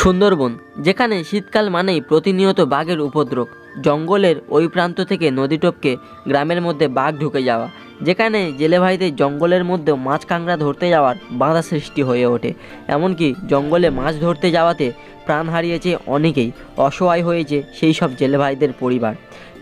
সুন্দরবন, যেখানে শীতকাল মানেই প্রতিনিয়ত বাঘের উপদ্রব। জঙ্গলের ওই প্রান্ত থেকে নদী টপকে গ্রামের মধ্যে বাঘ ঢুকে যাওয়া, যেখানে জেলে ভাইদের জঙ্গলের মধ্যেও মাছ কাঁকড়া ধরতে যাওয়ার বাধা সৃষ্টি হয়ে ওঠে। এমনকি জঙ্গলে মাছ ধরতে যাওয়াতে প্রাণ হারিয়েছে অনেকেই, অসহায় হয়েছে সেই সব জেলে ভাইদের পরিবার।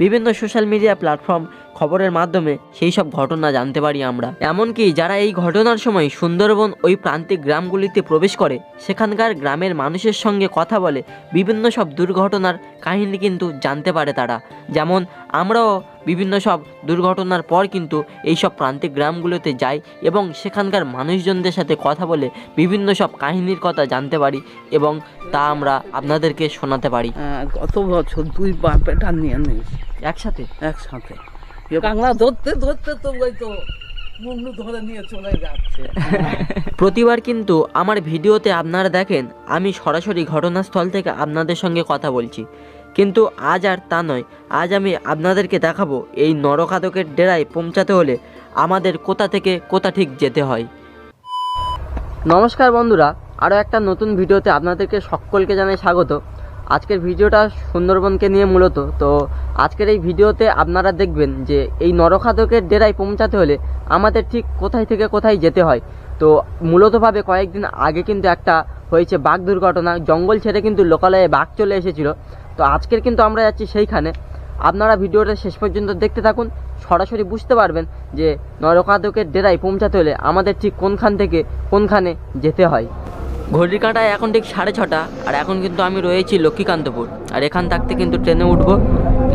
বিভিন্ন সোশ্যাল মিডিয়া প্ল্যাটফর্ম খবরের মাধ্যমে সেই সব ঘটনা জানতে পারি আমরা। এমনকি যারা এই ঘটনার সময় সুন্দরবন ওই প্রান্তিক গ্রামগুলিতে প্রবেশ করে সেখানকার গ্রামের মানুষের সঙ্গে কথা বলে বিভিন্ন সব দুর্ঘটনার কাহিনী কিন্তু জানতে পারে তারা। যেমন আমরাও বিভিন্ন সব দুর্ঘটনার পর কিন্তু এই সব প্রান্তিক গ্রামগুলোতে যাই এবং সেখানকার মানুষজনদের সাথে কথা বলে বিভিন্ন সব কাহিনীর কথা জানতে পারি এবং তা আমরা আপনাদেরকে শোনাতে পারি। গত বছর দুই বাপেটা নিয়ে নিয়েছি একসাথে? একসাথে। কাংলা ধরতে ধরতে তো ওই তো মুন্ডু ধরে নিয়ে চলে যাচ্ছে। প্রতিবার কিন্তু আমার ভিডিওতে আপনারা দেখেন আমি সরাসরি ঘটনাস্থল থেকে আপনাদের সঙ্গে কথা বলছি। কিন্তু আজ আর তা নয় আজ আমি আপনাদেরকে দেখাবো এই নরকাতকের ডেরায় পৌঁছাতে হলে আমাদের কোথা থেকে কোথা ঠিক যেতে হয়। নমস্কার বন্ধুরা আরও একটা নতুন ভিডিওতে আপনাদেরকে সকলকে জানাই স্বাগত। আজকের ভিডিওটা সুন্দরবনকে নিয়ে মূলত। তো আজকের এই ভিডিওতে আপনারা দেখবেন যে এই নরখাদকের ডেরায় পৌঁছাতে হলে আমাদের ঠিক কোথায় থেকে কোথায় যেতে হয়। তো মূলতভাবে কয়েকদিন আগে কিন্তু একটা হয়েছে বাঘ দুর্ঘটনা, জঙ্গল ছেড়ে কিন্তু লোকালয়ে বাঘ চলে এসেছিল। তো আজকের কিন্তু আমরা যাচ্ছি সেইখানে। আপনারা ভিডিওটা শেষ পর্যন্ত দেখতে থাকুন, সরাসরি বুঝতে পারবেন যে নরকাদকের ডেরায় পৌঁছাতে হলে আমাদের ঠিক কোনখান থেকে কোনখানে যেতে হয়। ঘড়ির কাঁটায় এখন ঠিক সাড়ে ছটা, আর এখন কিন্তু আমি রয়েছি লক্ষ্মীকান্তপুর। আর এখান থাকতে কিন্তু ট্রেনে উঠবো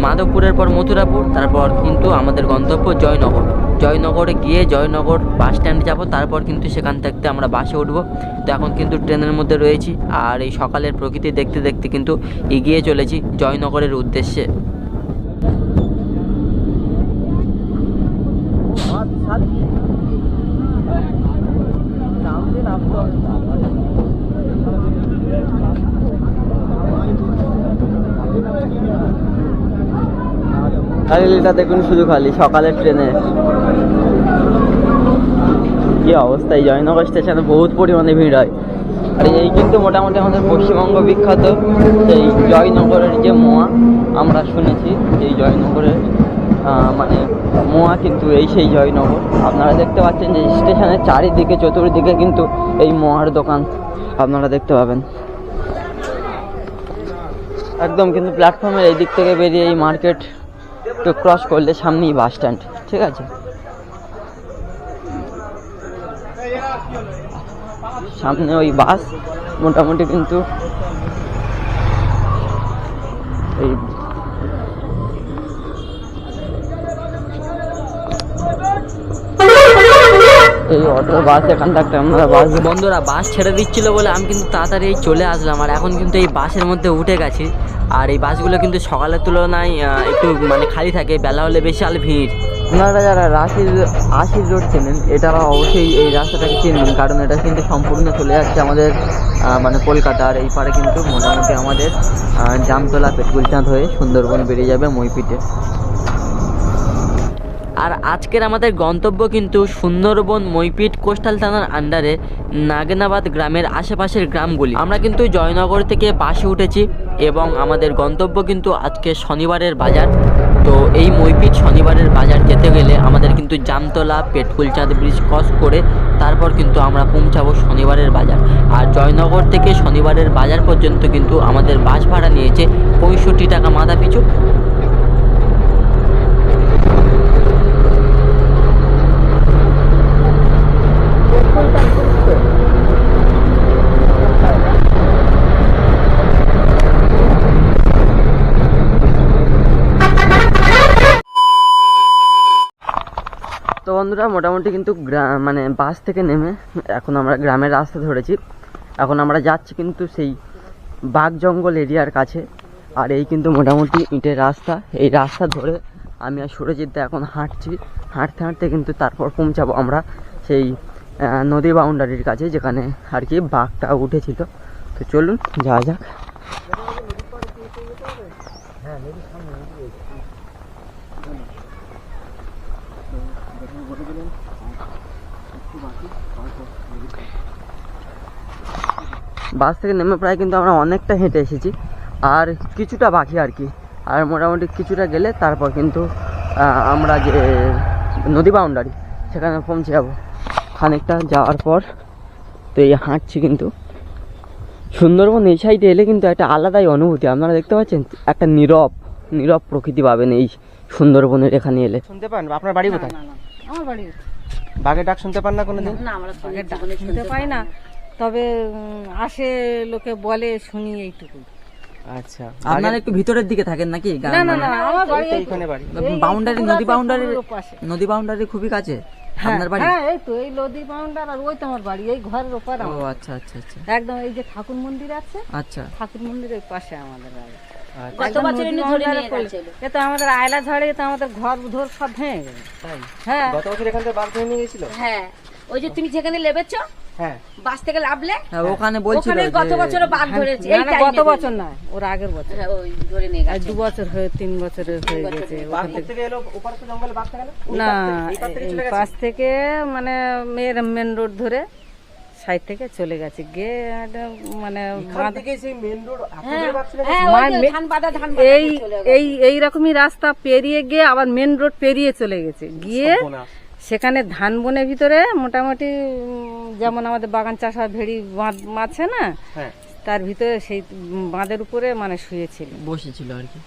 মাধবপুরের পর মথুরাপুর, তারপর কিন্তু আমাদের গন্তব্য জয়নগর। জয়নগরে গিয়ে জয়নগর বাস স্ট্যান্ড যাব, তারপর কিন্তু সেখান থাকতে আমরা বাসে উঠবো। তো এখন কিন্তু ট্রেনের মধ্যে রয়েছি, আর এই সকালের প্রকৃতি দেখতে দেখতে কিন্তু এগিয়ে চলেছি জয়নগরের উদ্দেশ্যে। খালিটা দেখুন শুধু খালি, সকালের ট্রেনে। কি অবস্থা, এই জয়নগর স্টেশনে বহুত পরিমাণে ভিড় হয়। আর এই কিন্তু মোটামুটি আমাদের পশ্চিমবঙ্গ বিখ্যাত, সেই জয়নগরের যে মোয়া, আমরা শুনেছি এই জয়নগরের মানে মোয়া কিন্তু এই সেই জয়নগর। আপনারা দেখতে পাচ্ছেন যে স্টেশনের চারিদিকে, চতুর্দিকে কিন্তু এই মোয়ার দোকান। আপনারা দেখতে পাবেন। একদম কিন্তু প্ল্যাটফর্মের এই দিক থেকে বেরিয়ে এই মার্কেট একটু ক্রস করলে সামনেই বাস স্ট্যান্ড ঠিক আছে? সামনে ওই বাস মোটামুটি কিন্তু এই এই অটো বাস এখান থাকতে আমরা বাস বন্ধুরা বাস ছেড়ে দিচ্ছিল বলে আমি কিন্তু তাড়াতাড়ি চলে আসলাম, আর এখন কিন্তু এই বাসের মধ্যে উঠে গেছি। আর এই বাসগুলো কিন্তু সকালের তুলনায় একটু মানে খালি থাকে, বেলা হলে বেশি বিশাল ভিড়। আপনারা যারা রাশির, আশির রোড চেনেন এটা অবশ্যই এই রাস্তাটাকে চিনবেন কারণ এটা কিন্তু সম্পূর্ণ চলে যাচ্ছে আমাদের মানে কলকাতার এই পারে কিন্তু মোটামুটি আমাদের জামতলা পেটগুলচাঁদ হয়ে সুন্দরবন বেরিয়ে যাবে মইপিটে। আর আজকের আমাদের গন্তব্য কিন্তু সুন্দরবন মইপিট কোস্টাল থানার আন্ডারে নাগনাবাদ গ্রামের আশেপাশের গ্রামগুলি। আমরা কিন্তু জয়নগর থেকে বাসে উঠেছি এবং আমাদের গন্তব্য কিন্তু আজকে শনিবারের বাজার। তো এই মইপিট শনিবারের বাজার যেতে গেলে আমাদের কিন্তু জামতলা পেটকুলচাঁদ ব্রিজ ক্রস করে তারপর কিন্তু আমরা পৌঁছাবো শনিবারের বাজার। আর জয়নগর থেকে শনিবারের বাজার পর্যন্ত কিন্তু আমাদের বাস ভাড়া নিয়েছে পঁয়ষট্টি টাকা মাথা পিছু বন্ধুরা মোটামুটি কিন্তু মানে বাস থেকে নেমে এখন আমরা গ্রামের রাস্তা ধরেছি। এখন আমরা যাচ্ছি কিন্তু সেই বাঘ জঙ্গল এরিয়ার কাছে। আর এই কিন্তু মোটামুটি ইটের রাস্তা। এই রাস্তা ধরে আমি আর সুরজিৎ দা এখন হাঁটছি। হাঁটতে হাঁটতে কিন্তু তারপর পৌঁছাবো আমরা সেই নদী বাউন্ডারির কাছে, যেখানে আর কি বাঘটা উঠেছিল। তো চলুন, যাওয়া যাক। বাস থেকে নেমে প্রায় কিন্তু আমরা অনেকটা হেঁটে এসেছি। আর কিছুটা বাকি আর কি। আর মোটামুটি কিছুটা গেলে তারপর কিন্তু আমরা যে নদী বাউন্ডারি সেখানে পৌঁছে যাব। খানিকটা যাওয়ার পর তো এই হাঁটছি কিন্তু। সুন্দরবন এই সাইডে এলে কিন্তু একটা আলাদাই অনুভূতি। আপনারা দেখতে পাচ্ছেন একটা নীরব নীরব প্রকৃতি পাবেন এই সুন্দরবনের এখানে এলে। শুনতে পান আপনার বাড়ি কোথায়? আমার বাড়ি বাঘের ডাক শুনতে পান না কোনোদিন? না আমরা আগের ডাক শুনতে পাই না। তবে আসে লোকে বলে শুনি এইটুকু। আচ্ছা। আপনারা একটু ভিতরের দিকে থাকেন নাকি? না না না আমার বাড়ি এইখানে বাড়ি। বাউন্ডারি নদী বাউন্ডারি। নদী বাউন্ডারি খুবই কাছে। হ্যাঁ, আপনার বাড়ি? হ্যাঁ এই তো এই নদী বাউন্ডার আর ওই তো আমার বাড়ি এই ঘরের ওপার ও আচ্ছা আচ্ছা আচ্ছা। একদম এই যে ঠাকুর মন্দির আছে আচ্ছা। ঠাকুর মন্দিরের পাশে আমাদের বাড়ি। একদম নদী বাউন্ডারে পড়লে। এ তো আমাদের আয়লা ঝড়ে তো আমাদের ঘর ধর সব ভেঙে গেল হ্যাঁ। গত বছর এখান থেকে বাঘ ধরে নিয়ে গেছিল? হ্যাঁ। ওই যে তুমি যেখানে লেবেছ হ্যাঁ। বাস থেকে লাভলে? হ্যাঁ ওখানে বলছিল ওখানে গত বছর বাঘ ধরেছে এই না, না, গত বছর না ওর আগের বছর। হ্যাঁ, ওই ধরে নিয়ে গেছে। দু বছর হয়ে তিন বছরের হয়ে গেছে বাঘ থেকে- থেকে এলো ওপার তো জঙ্গলে বাঘ থাকে না না পাশ থেকে মানে মেয়ের মেন রোড ধরে সাইড থেকে চলে গেছে। গিয়ে একটা মানে মেন হ্যাঁ ওই মান- যে ধান বাঁধা ধান বাঁধা এই এই এই রকমই রাস্তা পেরিয়ে গিয়ে আবার মেন রোড পেরিয়ে চলে গেছে। গিয়ে সেখানে ধান বনের ভিতরে মোটামুটি যেমন আমাদের বাগান চাষ হয় ভেড়ি বাঁধ আছে না হ্যাঁ। তার ভিতরে সেই বাঁধের উপরে মানে শুয়েছিল। বসেছিল আর কি।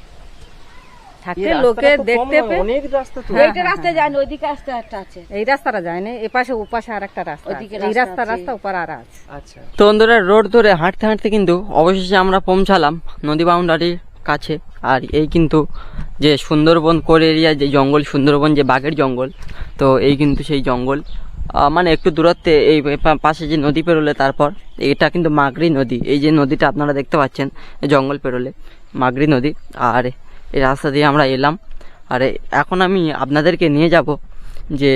থাকতে লোকে দেখতে অনেক রাস্তা তো। এইটা রাস্তা যায়নি ওইদিকে রাস্তা একটা আছে। এই রাস্তাটা যায়নি এপাশে ওপাশে আর একটা রাস্তা এই রাস্তা রাস্তা ওপার আর আছে। আচ্ছা। তো বন্ধুরা রোড ধরে হাঁটতে হাঁটতে কিন্তু অবশেষে আমরা পৌঁছালাম নদী বাউন্ডারির কাছে। আর এই কিন্তু যে সুন্দরবন কোর এরিয়া যে জঙ্গল সুন্দরবন যে বাঘের জঙ্গল তো এই কিন্তু সেই জঙ্গল। আহ, মানে একটু দূরত্বে এই পা- পাশে যে নদী পেরোলে তারপর এটা কিন্তু মাগরি নদী। এই যে নদীটা আপনারা দেখতে পাচ্ছেন জঙ্গল পেরোলে মাগরি নদী। আর এই রাস্তা দিয়ে আমরা এলাম। আর এখন আমি আপনাদেরকে নিয়ে যাব যে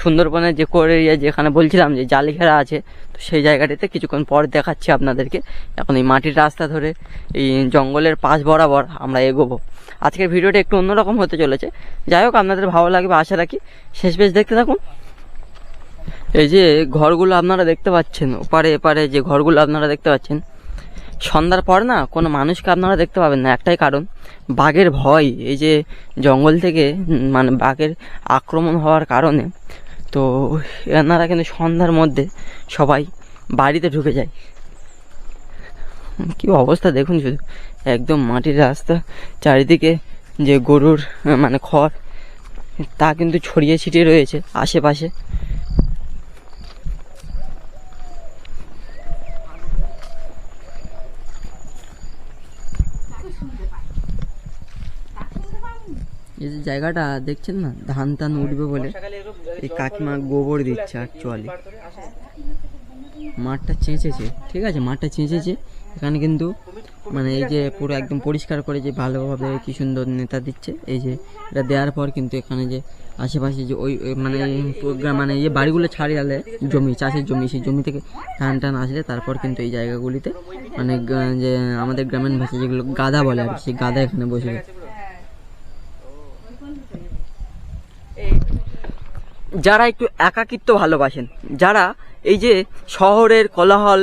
সুন্দরবনের যে কোর এরিয়া যেখানে বলছিলাম যে জালি ঘেরা আছে, তো সেই জায়গাটিতে কিছুক্ষণ পর দেখাচ্ছি আপনাদেরকে। এখন এই মাটির রাস্তা ধরে এই জঙ্গলের পাশ বরাবর আমরা এগোবো। আজকের ভিডিওটা একটু অন্যরকম হতে চলেছে। যাই হোক, আপনাদের ভালো লাগবে আশা রাখি। শেষ বেশ দেখতে থাকুন। এই যে ঘরগুলো আপনারা দেখতে পাচ্ছেন, ওপারে এপারে যে ঘরগুলো আপনারা দেখতে পাচ্ছেন সন্ধ্যার পর না কোনো মানুষকে আপনারা দেখতে পাবেন না। একটাই কারণ, বাঘের ভয়, এই যে জঙ্গল থেকে মানে বাঘের আক্রমণ হওয়ার কারণে। তো এনারা কিন্তু সন্ধ্যার মধ্যে সবাই বাড়িতে ঢুকে যায়। কি অবস্থা দেখুন শুধু। একদম মাটির রাস্তা, চারিদিকে যে গরুর মানে খড়, তা কিন্তু ছড়িয়ে ছিটিয়ে রয়েছে আশেপাশে। এই যে জায়গাটা দেখছেন না? ধান টান উঠবে বলে। এই কাকিমা গোবর দিচ্ছে অ্যাকচুয়ালি মাঠটা চেঁচেছে। ঠিক আছে মাঠটা চেঁচেছে। এখানে কিন্তু মানে এই যে পুরো একদম পরিষ্কার করে যে ভালোভাবে কি সুন্দর নেতা দিচ্ছে। এই যে এটা দেওয়ার পর কিন্তু এখানে যে আশেপাশে যে ওই মানে প্রোগ্রাম মানে এই বাড়িগুলো ছাড়িয়ালে জমি চাষের জমি সেই জমি থেকে ধান টান আসলে তারপর কিন্তু এই জায়গাগুলিতে মানে যে আমাদের গ্রামীণ ভাষায় যেগুলো গাদা বলে আর সেই গাদা এখানে বসে গেছে যারা একটু একাকিত্ব ভালোবাসেন, যারা এই যে শহরের কোলাহল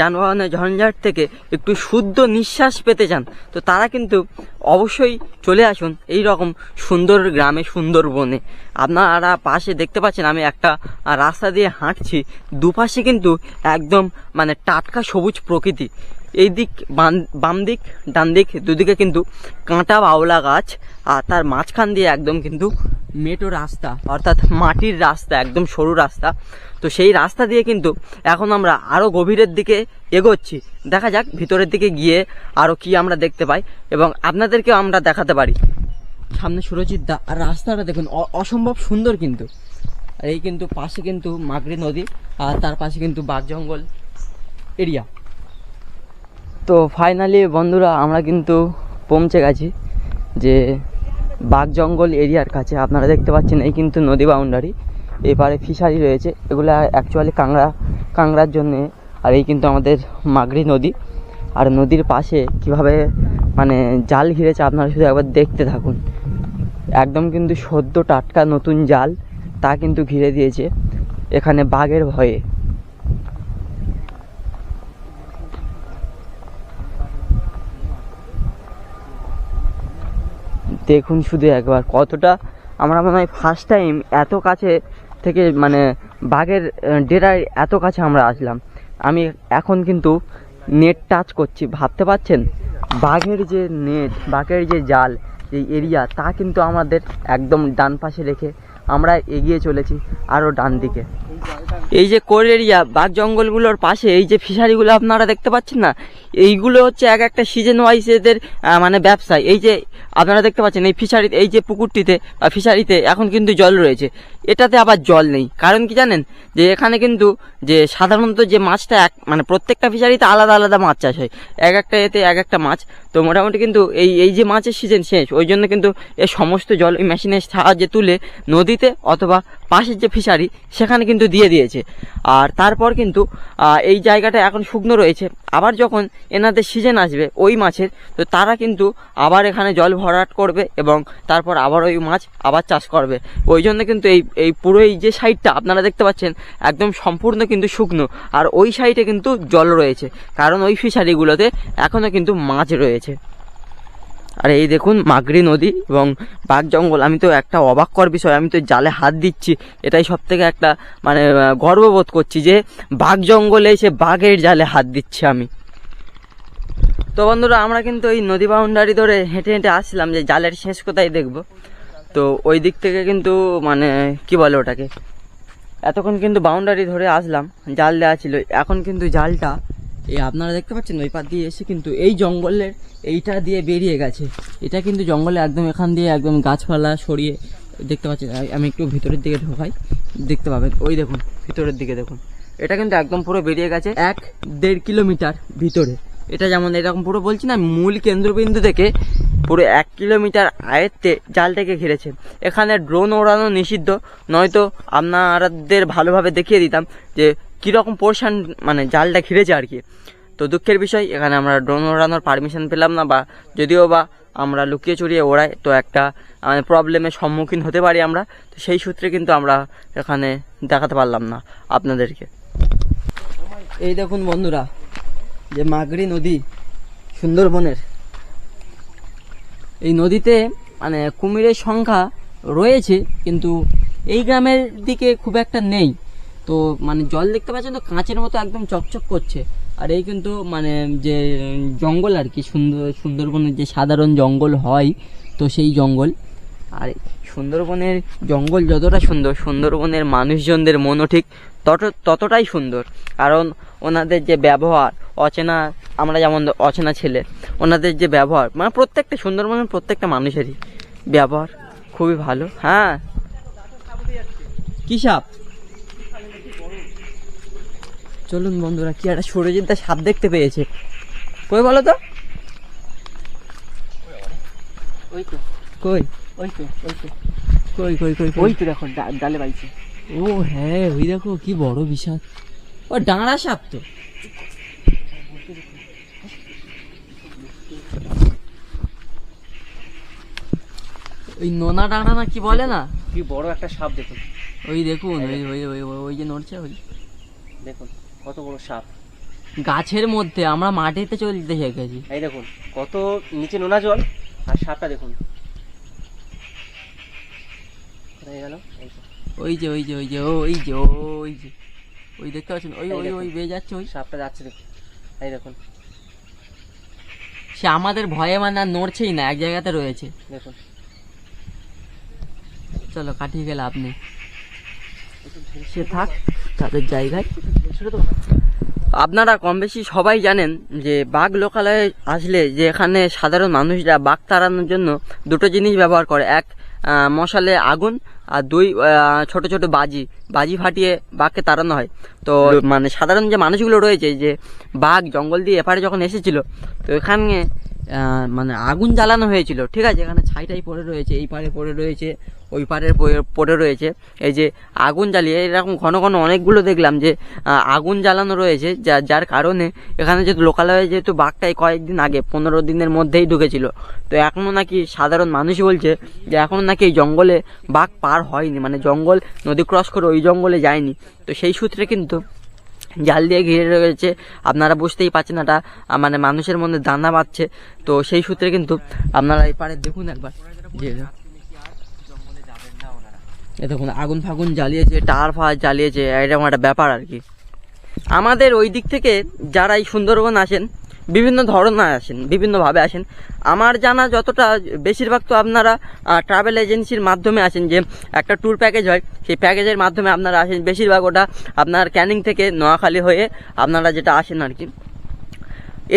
যানবাহনের ঝঞ্ঝাট থেকে একটু শুদ্ধ নিঃশ্বাস পেতে চান, তো তারা কিন্তু অবশ্যই চলে আসুন এই রকম সুন্দর গ্রামে, সুন্দরবনে। আপনারা পাশে দেখতে পাচ্ছেন আমি একটা রাস্তা দিয়ে হাঁটছি, দুপাশে কিন্তু একদম মানে টাটকা সবুজ প্রকৃতি। এই দিক বাম- দিক, ডান দিক, দুদিকে কিন্তু কাঁটা বাউলা গাছ, আর তার মাঝখান দিয়ে একদম কিন্তু মেটো রাস্তা, অর্থাৎ মাটির রাস্তা, একদম সরু রাস্তা। তো সেই রাস্তা দিয়ে কিন্তু এখন আমরা আরও গভীরের দিকে এগোচ্ছি। দেখা যাক ভিতরের দিকে গিয়ে আরও কি আমরা দেখতে পাই এবং আপনাদেরকেও আমরা দেখাতে পারি। সামনে সুরজিৎ দা, আর রাস্তাটা দেখুন অসম্ভব সুন্দর কিন্তু। এই কিন্তু পাশে কিন্তু মাগরি নদী, আর তার পাশে কিন্তু বাঘ জঙ্গল এরিয়া। তো ফাইনালি বন্ধুরা আমরা কিন্তু পৌঁছে গেছি যে বাঘ জঙ্গল এরিয়ার কাছে। আপনারা দেখতে পাচ্ছেন এই কিন্তু নদী বাউন্ডারি এপারে ফিশারি রয়েছে। এগুলো অ্যাকচুয়ালি কাংড়া কাংড়ার জন্যে। আর এই কিন্তু আমাদের মাগরি নদী। আর নদীর পাশে কীভাবে মানে জাল ঘিরেছে আপনারা শুধু একবার দেখতে থাকুন। একদম কিন্তু সদ্য টাটকা নতুন জাল, তা কিন্তু ঘিরে দিয়েছে। এখানে বাঘের ভয়ে। দেখুন শুধু একবার কতটা আমরা মনে হয় ফার্স্ট টাইম এত কাছে থেকে মানে বাঘের ডেরায় এত কাছে আমরা আসলাম। আমি এখন কিন্তু নেট টাচ করছি, ভাবতে পারছেন? বাঘের যে নেট বাঘের যে জাল, যে এরিয়া তা কিন্তু আমাদের একদম ডান পাশে রেখে আমরা এগিয়ে চলেছি আরও ডান দিকে। এই যে কোর এরিয়া, বাঘ জঙ্গলগুলোর পাশে, এই যে ফিশারিগুলো আপনারা দেখতে পাচ্ছেন না, এইগুলো হচ্ছে এক একটা সিজন ওয়াইজ এদের মানে ব্যবসায়। এই যে আপনারা দেখতে পাচ্ছেন, এই ফিশারি, এই যে পুকুরটিতে, বা ফিশারিতে এখন কিন্তু জল রয়েছে। এটাতে আবার জল নেই। কারণ কি জানেন? যে এখানে কিন্তু যে সাধারণত যে মাছটা এক মানে প্রত্যেকটা ফিশারিতে আলাদা আলাদা মাছ চাষ হয়। এক একটা এতে এক একটা মাছ। তো মোটামুটি কিন্তু এই এই যে মাছের সিজন শেষ, ওই জন্য কিন্তু এই সমস্ত জল ওই মেশিনের সাহায্যে তুলে নদীতে অথবা পাশের যে ফিশারি সেখানে কিন্তু দিয়ে দিয়েছে। আর তারপর কিন্তু এই জায়গাটা এখন শুকনো রয়েছে। আবার যখন এনাদের সিজন আসবে ওই মাছের, তো তারা কিন্তু আবার এখানে জল ভরাট করবে এবং তারপর আবার ওই মাছ আবার চাষ করবে। ওই জন্য কিন্তু এই এই পুরো এই যে সাইডটা আপনারা দেখতে পাচ্ছেন, একদম সম্পূর্ণ কিন্তু শুকনো। আর ওই সাইডে কিন্তু জল রয়েছে। কারণ ওই ফিশারিগুলোতে এখনও কিন্তু মাছ রয়েছে। আর এই দেখুন মাগরি নদী এবং বাঘ জঙ্গল। আমি তো একটা অবাককর বিষয়, আমি তো জালে হাত দিচ্ছি। এটাই সব থেকে একটা মানে গর্ববোধ করছি যে বাঘ জঙ্গলে এসে বাঘের জালে হাত দিচ্ছি আমি। তো বন্ধুরা, আমরা কিন্তু এই নদী বাউন্ডারি ধরে হেঁটে হেঁটে আসছিলাম যে জালের শেষ কোথায় দেখব। তো ওই দিক থেকে কিন্তু মানে কি বলে ওটাকে? এতক্ষণ কিন্তু বাউন্ডারি ধরে আসলাম, জাল দেওয়া ছিল। এখন কিন্তু জালটা এই আপনারা দেখতে পাচ্ছেন ওই পার দিয়ে এসে কিন্তু এই জঙ্গলের এইটা দিয়ে বেরিয়ে গেছে। এটা কিন্তু জঙ্গলে একদম এখান দিয়ে একদম গাছপালা সরিয়ে দেখতে পাচ্ছেন আমি একটু ভিতরের দিকে ঢোকাই, দেখতে পাবেন। ওই দেখুন, ভিতরের দিকে দেখুন। এটা কিন্তু একদম পুরো বেরিয়ে গেছে এক দেড় কিলোমিটার ভিতরে। এটা যেমন এরকম পুরো বলছি না, মূল কেন্দ্রবিন্দু থেকে পুরো এক কিলোমিটার আয়ত্তে জালটাকে ঘিরেছে। এখানে ড্রোন ওড়ানো নিষিদ্ধ, নয়তো আপনাদের ভালোভাবে দেখিয়ে দিতাম যে কীরকম পোর্শন মানে জালটা ঘিরেছে আর কি তো দুঃখের বিষয়, এখানে আমরা ড্রোন ওড়ানোর পারমিশন পেলাম না বা যদিও বা আমরা লুকিয়ে চুরিয়ে ওড়াই, তো একটা প্রবলেমের সম্মুখীন হতে পারি আমরা। তো সেই সূত্রে কিন্তু আমরা এখানে দেখাতে পারলাম না আপনাদেরকে। এই দেখুন বন্ধুরা, যে মাগরি নদী, সুন্দরবনের। এই নদীতে মানে কুমিরের সংখ্যা রয়েছে, কিন্তু এই গ্রামের দিকে খুব একটা নেই। তো মানে জল দেখতে পাচ্ছেন তো কাঁচের মতো একদম চকচক করছে। আর এই কিন্তু মানে যে জঙ্গল আর কি, সুন্দর, সুন্দরবনের যে সাধারণ জঙ্গল হয়, তো সেই জঙ্গল। আর সুন্দরবনের জঙ্গল যতটা সুন্দর, সুন্দরবনের মানুষজনদের মনও ঠিক তত, ততটাই সুন্দর। কারণ ওনাদের যে ব্যবহার, অচেনা, আমরা যেমন অচেনা ছেলে, ওনাদের যে ব্যবহার মানে প্রত্যেকটা সুন্দরবনের প্রত্যেকটা মানুষেরই ব্যবহার খুবই ভালো। হ্যাঁ। কি সাপ? চলুন বন্ধুরা কি একটা সূর্যজিৎদা সাপ দেখতে পেয়েছে। কই বলো তো? ওই তো কই? ওই তো ওই তো কই কই কই? ওই তো দেখো ডালে বাইছে। ও হ্যাঁ ওই দেখো কি বড় বিশাল। ও ডাঁড়া সাপ তো। ওই নোনা না কি বলে না? কি বড় একটা সাপ দেখুন। ওই দেখুন ওই ওই ওই ওই- ওই যে নড়ছে ওই। দেখুন। কত বড় সাপ? গাছের মধ্যে আমরা মাটিতে চলতে শিখেছি। এই দেখুন কত নিচে নোনা জল আর সাপটা দেখুন। কোথায় গেল? ওই যে ওই যে ওই যে ওই যে ওই যে। ওই দেখতে পাচ্ছেন? ওই ওই ওই বেয়ে যাচ্ছে ওই। সাপটা যাচ্ছে দেখুন। এই দেখুন। সে আমাদের ভয়ে মানে আর নড়ছেই না এক জায়গাতে রয়েছে। দেখুন। চলো কাটিয়ে গেলে আপনি। সে থাক, তাদের জায়গায়। আপনারা কম বেশি সবাই জানেন যে বাঘ লোকালয়ে আসলে যে এখানে সাধারণ মানুষরা বাঘ তাড়ানোর জন্য দুটো জিনিস ব্যবহার করে। এক মশালে আগুন আর দুই ছোট ছোট বাজি। বাজি ফাটিয়ে বাঘকে তাড়ানো হয়। তো মানে সাধারণ যে মানুষগুলো রয়েছে যে বাঘ জঙ্গল দিয়ে এপারে যখন এসেছিল, তো এখানে মানে আগুন জ্বালানো হয়েছিল। ঠিক আছে, এখানে ছাইটাই পড়ে রয়েছে, এই পারে পড়ে রয়েছে, ওই পারে পড়ে- রয়েছে। এই যে আগুন জ্বালিয়ে, এরকম ঘন ঘন অনেকগুলো দেখলাম যে আগুন জ্বালানো রয়েছে, যা যার কারণে এখানে যেহেতু লোকালয়ে যেহেতু বাঘটাই কয়েকদিন আগে, পনেরো দিনের মধ্যেই ঢুকেছিল। তো এখনও নাকি সাধারণ মানুষ বলছে যে এখনও নাকি এই জঙ্গলে বাঘ পার হয়নি মানে জঙ্গল নদী ক্রস করে ওই জঙ্গলে যায়নি। তো সেই সূত্রে কিন্তু জাল দিয়ে ঘিরে রয়েছে। আপনারা বুঝতেই পারছেন এটা মানে মানুষের মধ্যে দানা বাঁধছে। তো সেই সূত্রে কিন্তু আপনারা এই পারে দেখুন একবার। এ দেখুন, আগুন ফাগুন জ্বালিয়েছে, টার ফার জ্বালিয়েছে, এরকম একটা ব্যাপার আর কি। আমাদের ওই দিক থেকে যারা এই সুন্দরবন আসেন বিভিন্ন ধরনের আসেন, বিভিন্নভাবে আসেন। আমার জানা যতটা, বেশিরভাগ তো আপনারা ট্রাভেল এজেন্সির মাধ্যমে আসেন যে, একটা ট্যুর প্যাকেজ হয়, সেই প্যাকেজের মাধ্যমে আপনারা আসেন। বেশিরভাগ ওটা আপনার ক্যানিং থেকে নোয়াখালী হয়ে আপনারা যেটা আসেন আর কি।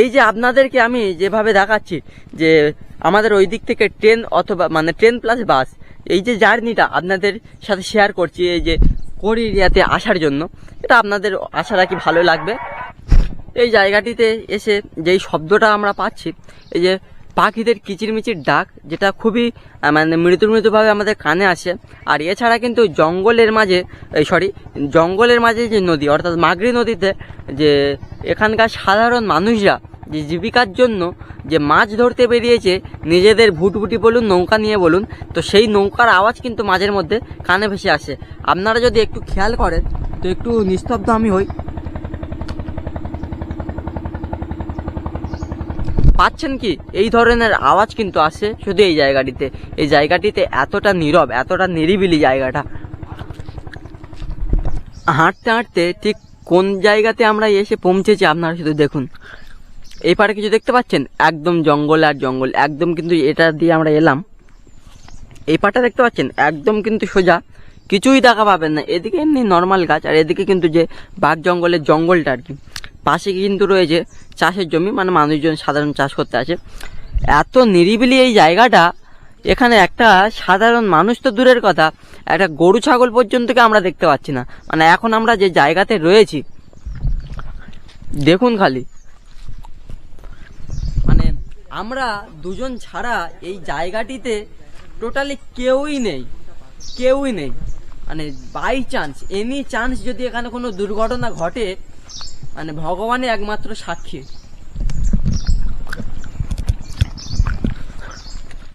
এই যে আপনাদেরকে আমি যেভাবে দেখাচ্ছি, যে আমাদের ওই দিক থেকে ট্রেন অথবা মানে ট্রেন প্লাস বাস এই যে জার্নিটা আপনাদের সাথে শেয়ার করছি, এই যে কোর এরিয়াতে আসার জন্য, এটা আপনাদের আশা রাখি ভালো লাগবে। এই জায়গাটিতে এসে যেই শব্দটা আমরা পাচ্ছি, এই যে পাখিদের কিচিরমিচির ডাক, যেটা খুবই মানে মৃদু মৃদুভাবে আমাদের কানে আসে। আর এছাড়া কিন্তু জঙ্গলের মাঝে, এই সরি, জঙ্গলের মাঝে যে নদী, অর্থাৎ মাগরি নদীতে যে এখানকার সাধারণ মানুষরা যে জীবিকার জন্য যে মাছ ধরতে বেরিয়েছে, নিজেদের ভুটভুটি বলুন, নৌকা নিয়ে বলুন, তো সেই নৌকার আওয়াজ কিন্তু মাঝের মধ্যে কানে ভেসে আসে। আপনারা যদি একটু খেয়াল করেন, তো একটু নিস্তব্ধ আমি হই। পাচ্ছেন কি? এই ধরনের আওয়াজ কিন্তু আসে শুধু এই জায়গাটিতে। এই জায়গাটিতে এতটা নীরব, এতটা নিরিবিলি জায়গাটা। হাঁটতে হাঁটতে ঠিক কোন জায়গাতে আমরা এসে পৌঁছেছি আপনারা শুধু দেখুন। এই পারে কিছু দেখতে পাচ্ছেন? একদম জঙ্গল আর জঙ্গল, একদম কিন্তু এটা দিয়ে আমরা এলাম। এই পাটা দেখতে পাচ্ছেন? একদম কিন্তু সোজা, কিছুই দেখা পাবেন না। এদিকে এমনি নর্মাল গাছ, আর এদিকে কিন্তু যে বাঘ জঙ্গলের জঙ্গলটা আর কি। পাশে কিন্তু রয়েছে চাষের জমি মানে মানুষজন সাধারণ চাষ করতে আসে। এত নিরিবিলি এই জায়গাটা, এখানে একটা সাধারণ মানুষ তো দূরের কথা, একটা গরু ছাগল পর্যন্তকে আমরা দেখতে পাচ্ছি না। মানে এখন আমরা যে জায়গাতে রয়েছি, দেখুন খালি। মানে আমরা দুজন ছাড়া এই জায়গাটিতে টোটালি কেউই নেই কেউই নেই। মানে বাই চান্স এনি চান্স যদি এখানে কোনো দুর্ঘটনা ঘটে মানে ভগবানই একমাত্র সাক্ষী।